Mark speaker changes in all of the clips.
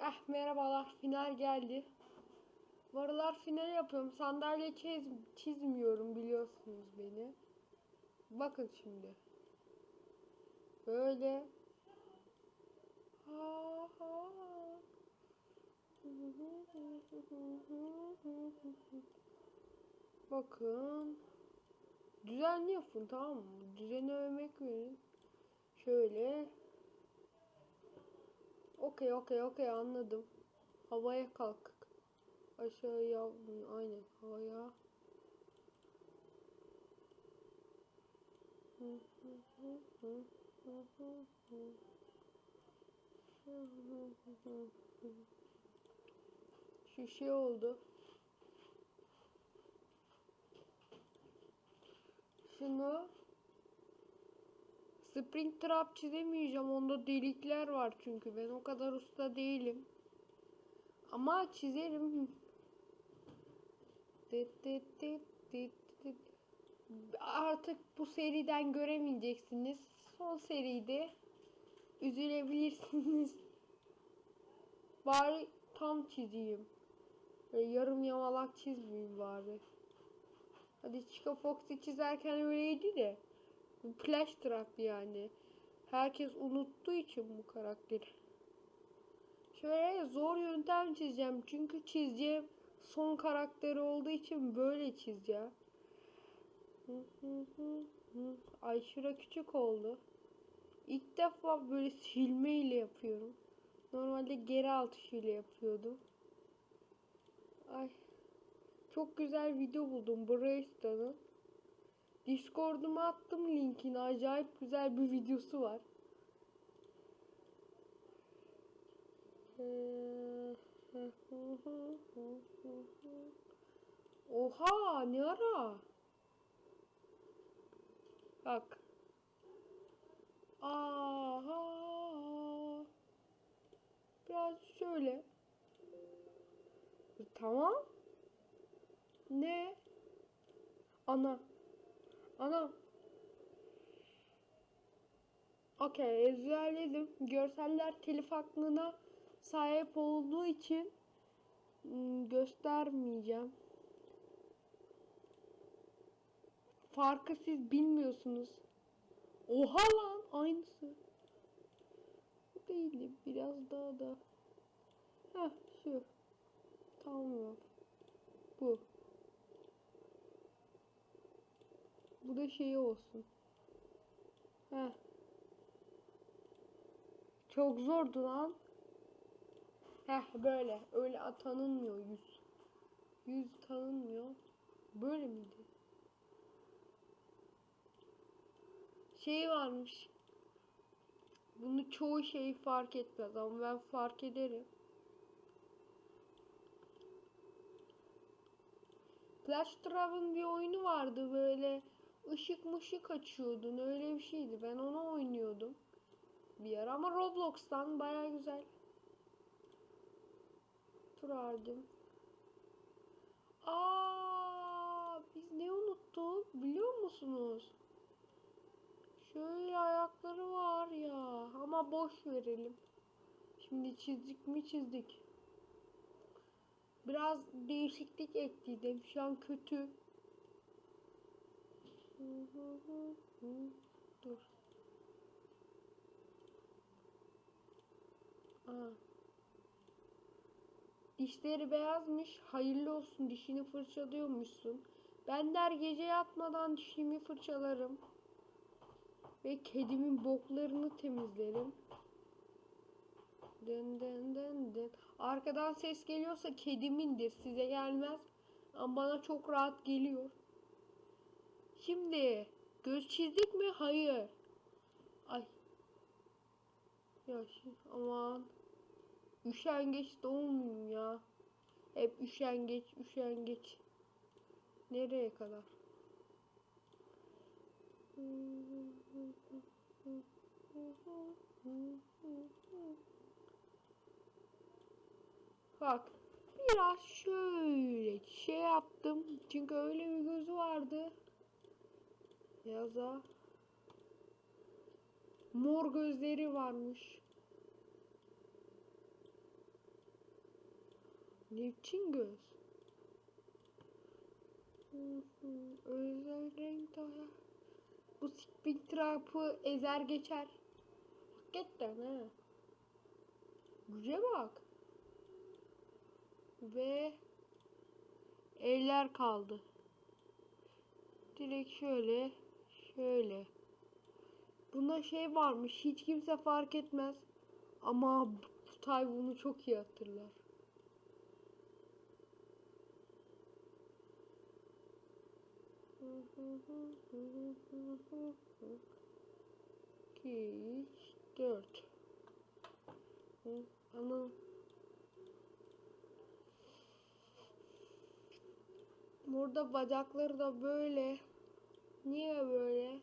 Speaker 1: Eh merhabalar final geldi. Bu aralar final yapıyorum. Sandalye çiz çizmiyorum biliyorsunuz beni. Bakın şimdi. Böyle. Bakın. Düzenli yapın tamam mı? Düzene örnek verin. Şöyle. Okey okey okey anladım. Havaya kalk. Aşağıya aynen havaya. Şu şey oldu. Şunu Spring trap çizemeyeceğim. Onda delikler var çünkü. Ben o kadar usta değilim. Ama çizerim. Dit dit dit dit dit. Artık bu seriden göremeyeceksiniz. Son seriydi. Üzülebilirsiniz. Bari tam çizeyim. Böyle yarım yamalak çizmeyeyim bari. Hadi Chica Fox'u çizerken öyleydi de. Bu Flash Trap yani. Herkes unuttuğu için bu karakteri. Şöyle zor yöntem çizeceğim. Çünkü çizeceğim son karakteri olduğu için böyle çizeceğim. Ay şura küçük oldu. İlk defa böyle silme ile yapıyorum. Normalde geri alt ile yapıyordum. Ay. Çok güzel video buldum Brace'danın. Discord'uma attım linkini. Acayip güzel bir videosu var. Oha ne ara? Bak. Aha. Biraz şöyle. Tamam. Ne? Ana. Ana. Okey ezberledim. Görseller telif hakkına sahip olduğu için ım, göstermeyeceğim. Farkı siz bilmiyorsunuz. Oha lan aynısı. Bu değildi biraz daha da. Heh şu. Tamam. Bu. Bu da şey olsun. Heh. Çok zordu lan. Heh böyle. Öyle tanınmıyor yüz. Yüz tanınmıyor. Böyle miydi? Şey varmış. Bunu çoğu şey fark etmez ama ben fark ederim. Flash Trap'ın bir oyunu vardı böyle ışık mışık açıyordun öyle bir şeydi. Ben onu oynuyordum bir ara ama Roblox'tan baya güzel. Turardım. Aa, biz ne unuttuk biliyor musunuz? Şöyle ayakları var ya ama boş verelim. Şimdi çizdik mi çizdik. Biraz değişiklik ettiydim. Şu an kötü. Dur. Aa. Dişleri beyazmış. Hayırlı olsun dişini fırçalıyormuşsun. Ben der gece yatmadan dişimi fırçalarım. Ve kedimin boklarını temizlerim. Dın dın dın dın. Arkadan ses geliyorsa kedimindir. Size gelmez. Ama bana çok rahat geliyor. Şimdi göz çizdik mi? Hayır. Ay. Ya şimdi aman. Üşengeç de olmayayım ya. Hep üşengeç, üşengeç. Nereye kadar? Bak biraz şöyle şey yaptım. Çünkü öyle bir gözü vardı. Yaza. Mor gözleri varmış. Ne biçim göz? Özel renk daha. Bu Springtrap'ı ezer geçer. Hakikaten ha. Güce bak. Ve eller kaldı. Direkt şöyle, şöyle. Bunda şey varmış, hiç kimse fark etmez. Ama Tay bunu çok iyi hatırlar. İki, üç, dört. Ana. Burada bacakları da böyle. Niye böyle?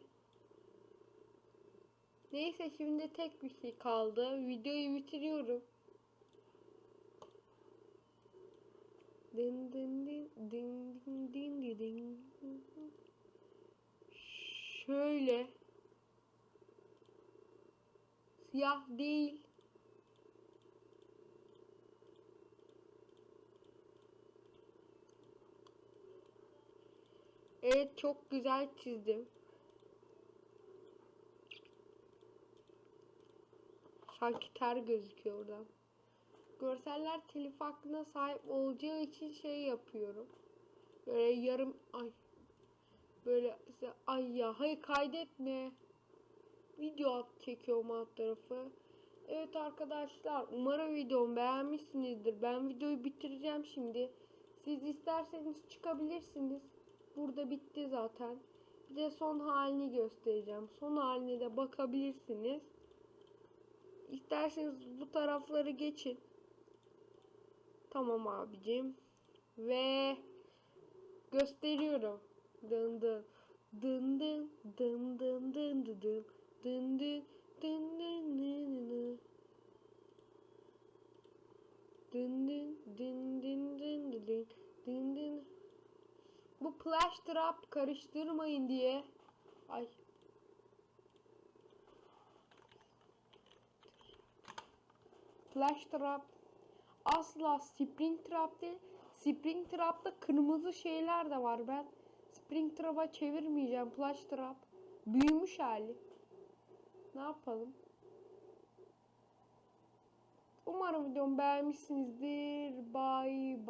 Speaker 1: Neyse şimdi tek bir şey kaldı. Videoyu bitiriyorum. Din din din din din din din. Şöyle. Siyah değil. Evet çok güzel çizdim. Sanki ter gözüküyor oradan. Görseller telif hakkına sahip olacağı için şey yapıyorum. Böyle yarım ay. Böyle ay ya hayır kaydetme. Video at çekiyorum alt tarafı. Evet arkadaşlar umarım videomu beğenmişsinizdir. Ben videoyu bitireceğim şimdi. Siz isterseniz çıkabilirsiniz. Burada bitti zaten. Bir de son halini göstereceğim. Son haline de bakabilirsiniz. İsterseniz bu tarafları geçin. Tamam abicim. Ve gösteriyorum. Dın dın dın dın dın dın dın dın dın dın dın dın dın dın dın Dın dın dın dın dın dın dın Bu flash trap karıştırmayın diye. Ay. Flash trap asla spring trap değil. Spring trap'ta kırmızı şeyler de var. Ben spring trap'a çevirmeyeceğim. Flash trap büyümüş hali. Ne yapalım? Umarım videomu beğenmişsinizdir. Bye bye.